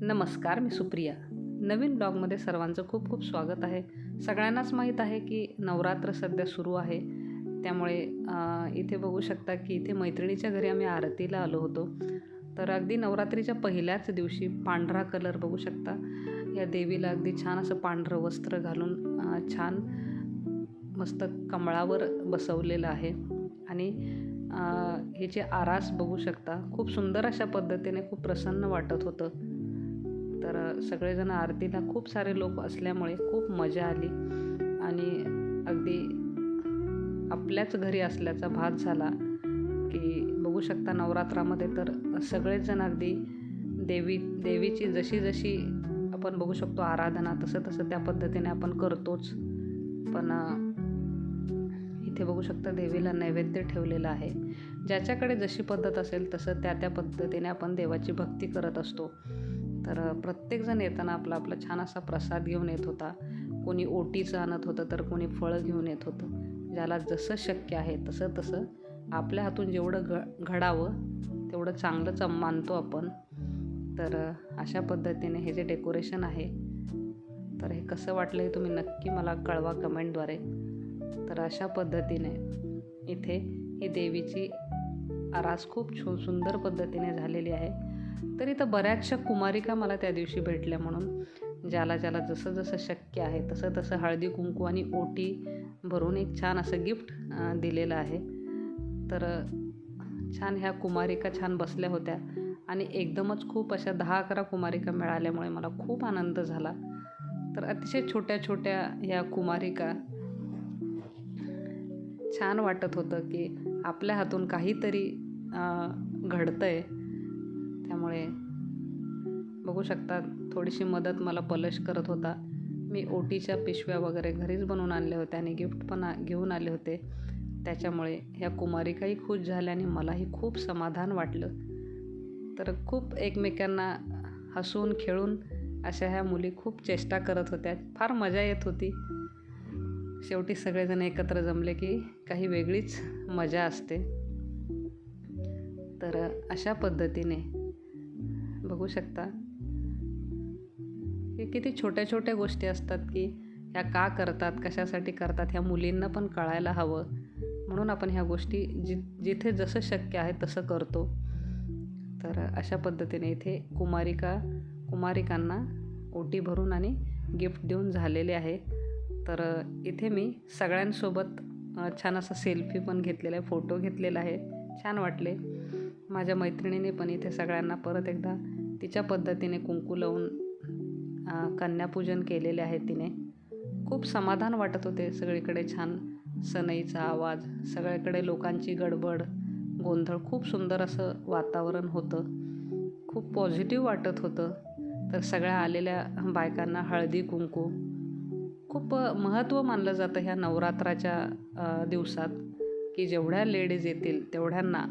नमस्कार मी सुप्रिया. नवीन ब्लॉगमध्ये सर्वांचं खूप खूप स्वागत आहे. सगळ्यांनाच माहीत आहे की नवरात्र सध्या सुरू आहे. त्यामुळे इथे बघू शकता की इथे मैत्रिणीच्या घरी आम्ही आरतीला आलो होतो. तर अगदी नवरात्रीच्या पहिल्याच दिवशी पांढरा कलर बघू शकता. या देवीला अगदी छान असं पांढरं वस्त्र घालून छान मस्त कमळावर बसवलेलं आहे. आणि ह्याची आरास बघू शकता खूप सुंदर अशा पद्धतीने खूप प्रसन्न वाटत होतं. तर सगळेजण आरतीला खूप सारे लोक असल्यामुळे खूप मजा आली. आणि अगदी आपल्याच घरी असल्याचा भास झाला की बघू शकता नवरात्रामध्ये तर सगळेजण अगदी देवी देवीची जशी जशी आपण बघू शकतो आराधना तसं तसं त्या पद्धतीने आपण करतोच. पण इथे बघू शकता देवीला नैवेद्य ठेवलेलं आहे. ज्याच्याकडे जशी पद्धत असेल तसं त्या त्या पद्धतीने आपण देवाची भक्ती करत असतो. तर प्रत्येकजण येताना आपला आपला छान असा प्रसाद घेऊन येत होता. कोणी ओटीचं आणत होतं तर कोणी फळं घेऊन येत होतं. ज्याला जसं शक्य आहे तसं तसं आपल्या हातून जेवढं घ घडावं तेवढं चांगलंच मानतो आपण. तर अशा पद्धतीने हे जे डेकोरेशन आहे तर हे कसं वाटलं हे तुम्ही नक्की मला कळवा कमेंटद्वारे. तर अशा पद्धतीने इथे ही देवीची आरास खूप छो सुंदर पद्धतीने झालेली आहे. तर इथं बऱ्याचशा कुमारिका मला त्या दिवशी भेटल्या म्हणून ज्याला ज्याला जसं जसं शक्य आहे तसं तसं हळदी कुंकू आणि ओटी भरून एक छान असं गिफ्ट दिलेलं आहे. तर छान ह्या कुमारिका छान बसल्या होत्या आणि एकदमच खूप अशा दहा अकरा कुमारिका मिळाल्यामुळे मला खूप आनंद झाला. तर अतिशय छोट्या छोट्या ह्या कुमारिका छान वाटत होतं की आपल्या हातून काहीतरी घडतं आहे त्यामुळे बघू शकता थोडीशी मदत मला पलश करत होता. मी ओटीच्या पिशव्या वगैरे घरीच बनवून आणल्या होत्या आणि गिफ्ट पण घेऊन आले होते. त्याच्यामुळे ह्या कुमारिकाही खुश झाल्या आणि मलाही खूप समाधान वाटलं. तर खूप एकमेकांना हसून खेळून अशा ह्या मुली खूप चेष्टा करत होत्या. फार मजा येत होती. शेवटी सगळेजण एकत्र जमले की काही वेगळीच मजा असते. तर अशा पद्धतीने बघू शकता? हे किती छोट्या छोट्या गोष्टी असतात की ह्या का करतात कशासाठी करतात ह्या मुलींना पण कळायला हवं. म्हणून आपण ह्या गोष्टी जि जिथे जसं शक्य आहे तसं करतो. तर अशा पद्धतीने इथे कुमारिका कुमारिकांना ओटी भरून आणि गिफ्ट देऊन झालेले आहे. तर इथे मी सगळ्यांसोबत छान असं सेल्फी पण घेतलेला आहे फोटो घेतलेला आहे. छान वाटले. माझ्या मैत्रिणीने पण इथे सगळ्यांना परत एकदा तिच्या पद्धतीने कुंकू लावून कन्यापूजन केलेले आहे तिने. खूप समाधान वाटत होते सगळीकडे छान सनईचा आवाज सगळीकडे लोकांची गडबड गोंधळ खूप सुंदर असं वातावरण होतं. खूप पॉझिटिव्ह वाटत होतं. तर सगळ्या आलेल्या बायकांना हळदी कुंकू. खूप महत्त्व मानलं जातं ह्या नवरात्राच्या दिवसात की जेवढ्या लेडीज येतील तेवढ्यांना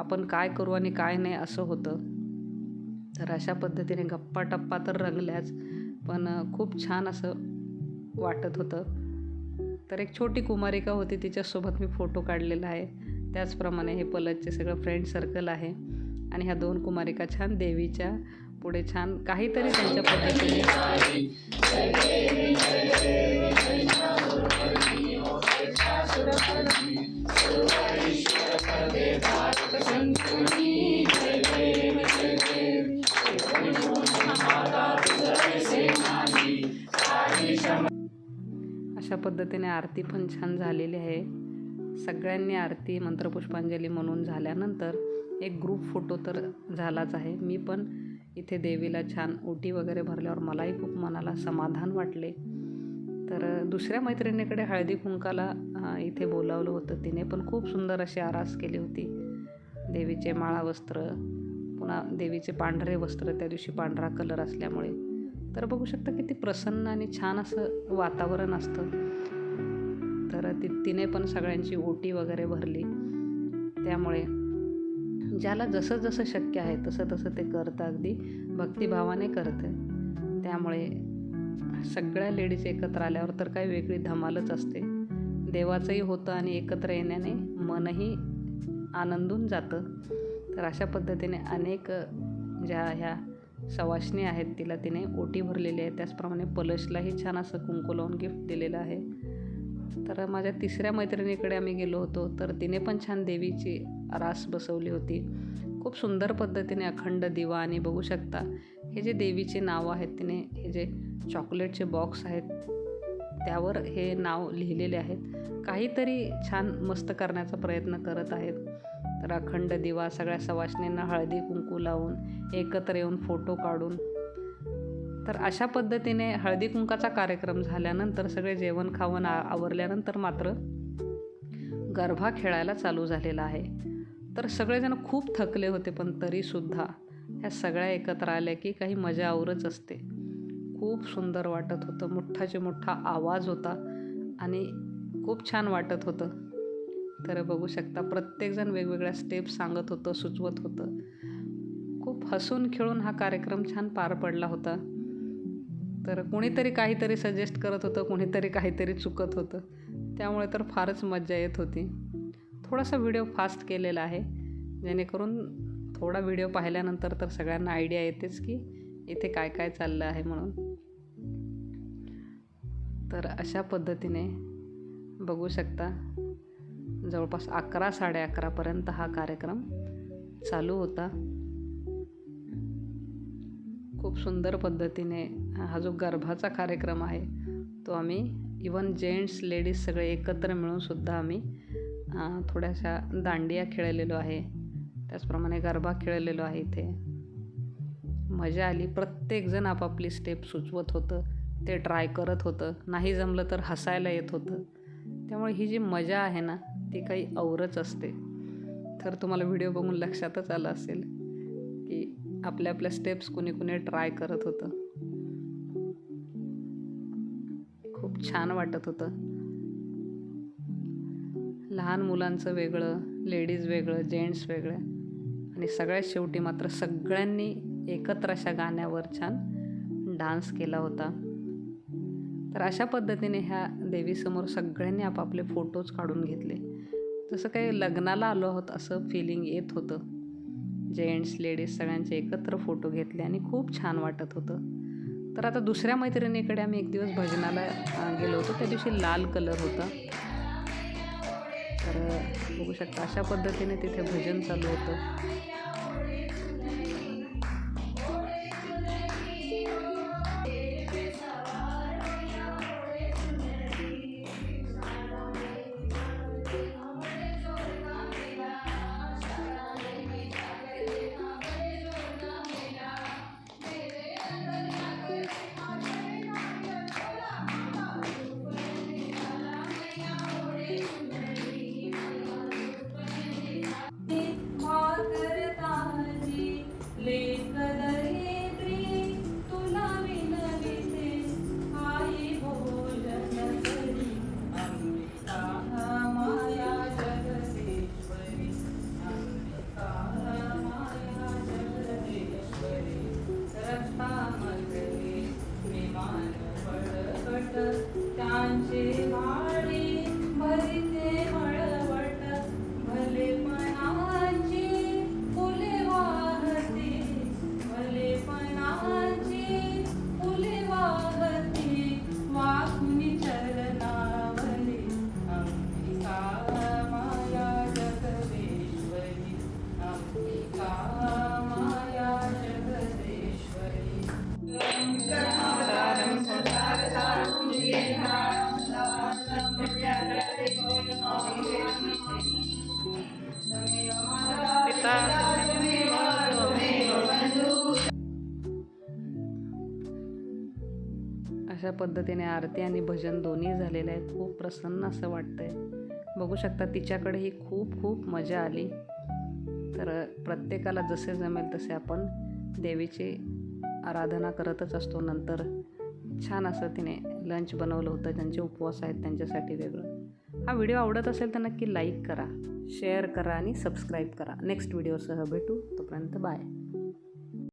आपण काय करू आणि काय नाही असं होतं. तर अशा पद्धतीने गप्पा टप्पा तर रंगल्याच पण खूप छान असं वाटत होतं. तर एक छोटी कुमारिका होती तिच्यासोबत मी फोटो काढलेला आहे. त्याचप्रमाणे हे पलतचे सगळं फ्रेंड सर्कल आहे आणि ह्या दोन कुमारिका छान देवीच्या पुढे छान काहीतरी त्यांच्या पद्धतीने पद्धतीने आरती पण छान झालेली आहे. सगळ्यांनी आरती मंत्रपुष्पांजली म्हणून झाल्यानंतर एक ग्रुप फोटो तर झालाच आहे. मी पण इथे देवीला छान ओटी वगैरे भरल्यावर मलाही खूप मनाला समाधान वाटले. तर दुसऱ्या मैत्रिणीकडे हळदी कुंकाला इथे बोलावलं होतं. तिने पण खूप सुंदर अशी आरास केली होती. देवीचे माळा वस्त्र पुन्हा देवीचे पांढरे वस्त्र त्या दिवशी पांढरा कलर असल्यामुळे. तर बघू शकता किती प्रसन्न आणि छान असं वातावरण असतं. तर ती तिने पण सगळ्यांची ओटी वगैरे भरली. त्यामुळे ज्याला जसं जसं शक्य आहे तसं तसं ते करतं अगदी. भक्तिभावाने करतं. त्यामुळे सगळ्या लेडीज एकत्र आल्यावर तर काही वेगळी धमालच असते. देवाचंही होतं आणि एकत्र येण्याने मनही आनंदून जातं. तर अशा पद्धतीने अनेक ज्या ह्या सवाशणी आहेत तिला तिने. ओटी भरलेली आहे. त्याचप्रमाणे पलशलाही छान असं कुंकू लावून गिफ्ट दिलेलं आहे. तर माझ्या तिसऱ्या मैत्रिणीकडे आम्ही गेलो होतो तर तिने पण छान देवीची रास बसवली होती. खूप सुंदर पद्धतीने अखंड दिवा आणि बघू शकता हे जे देवीचे नाव आहेत तिने हे जे चॉकलेटचे बॉक्स आहेत त्यावर हे नाव लिहिलेले आहेत. काहीतरी छान मस्त करण्याचा प्रयत्न करत आहेत. तर अखंड दिवा सगळ्या सवाशणींना हळदी कुंकू लावून एकत्र येऊन फोटो काढून. तर अशा पद्धतीने हळदी कुंकाचा कार्यक्रम झाल्यानंतर सगळे जेवण खावण आ आवरल्यानंतर मात्र गरभा खेळायला चालू झालेला आहे. तर सगळेजण खूप थकले होते पण तरीसुद्धा ह्या सगळ्या एकत्र आल्या की काही मजा आवरच असते. खूप सुंदर वाटत होतं मोठाचे मोठा आवाज होता आणि खूप छान वाटत होतं. तर बघू शकता प्रत्येकजण वेगवेगळ्या स्टेप्स सांगत होतं सुचवत होतं. खूप हसून खेळून हा कार्यक्रम छान पार पडला होता. तर कोणीतरी काहीतरी सजेस्ट करत होतं कोणीतरी काहीतरी चुकत होतं. त्यामुळे तर फारच मज्जा येत होती. थोडासा व्हिडिओ फास्ट केलेला आहे. जेणेकरून थोडा व्हिडिओ पाहिल्यानंतर तर सगळ्यांना आयडिया येतेच की इथे काय काय चाललं आहे म्हणून. तर अशा पद्धतीने बघू शकता जवळपास अकरा साडे अकरापर्यंत हा कार्यक्रम चालू होता. खूप सुंदर पद्धतीने हा जो गर्भाचा कार्यक्रम आहे तो आम्ही इवन जेंट्स लेडीज सगळे एकत्र मिळूनसुद्धा आम्ही थोड्याशा दांडिया खेळलेलो आहे. त्याचप्रमाणे गरबा खेळलेलो आहे इथे. मजा आली. प्रत्येकजण आपापली स्टेप सुचवत होतं. ते ट्राय करत होतं. नाही जमलं तर हसायला येत होतं. त्यामुळे ही जी मजा आहे ना ती काही औरच असते. तर तुम्हाला व्हिडिओ बघून लक्षातच आलं असेल की आपल्या आपल्या स्टेप्स कुणी कुणी ट्राय करत होतं. खूप छान वाटत होतं. लहान मुलांचं वेगळं लेडीज वेगळं जेंट्स वेगळं आणि सगळ्यात शेवटी मात्र सगळ्यांनी एकत्र अशा गाण्यावर छान डान्स केला होता. तर अशा पद्धतीने ह्या देवीसमोर सगळ्यांनी आपापले फोटोज काढून घेतले. जसं काही लग्नाला आलो आहोत असं फिलिंग येत होतं. जेंट्स लेडीज सगळ्यांचे एकत्र फोटो घेतले आणि खूप छान वाटत होतं. तर आता दुसऱ्या मैत्रिणीकडे आम्ही एक दिवस भजनाला गेलो होतो. त्या दिवशी लाल कलर होता. तर बघू शकता अशा पद्धतीने तिथे भजन चालू होतं. अशा पद्धतीने आरती आणि भजन दोन्ही झालेले आहेत खूप प्रसन्न असं वाटतं आहे बघू शकता तिच्याकडेही खूप खूप मजा आली. तर प्रत्येकाला जसे जमेल तसे आपण देवीची आराधना करतच असतो. नंतर छान असं तिने लंच बनवलं होतं. ज्यांचे उपवास आहेत त्यांच्यासाठी वेगळं. हा व्हिडिओ आवडत असेल तर नक्की लाईक करा शेअर करा आणि सबस्क्राईब करा. नेक्स्ट व्हिडिओसह भेटू. तोपर्यंत बाय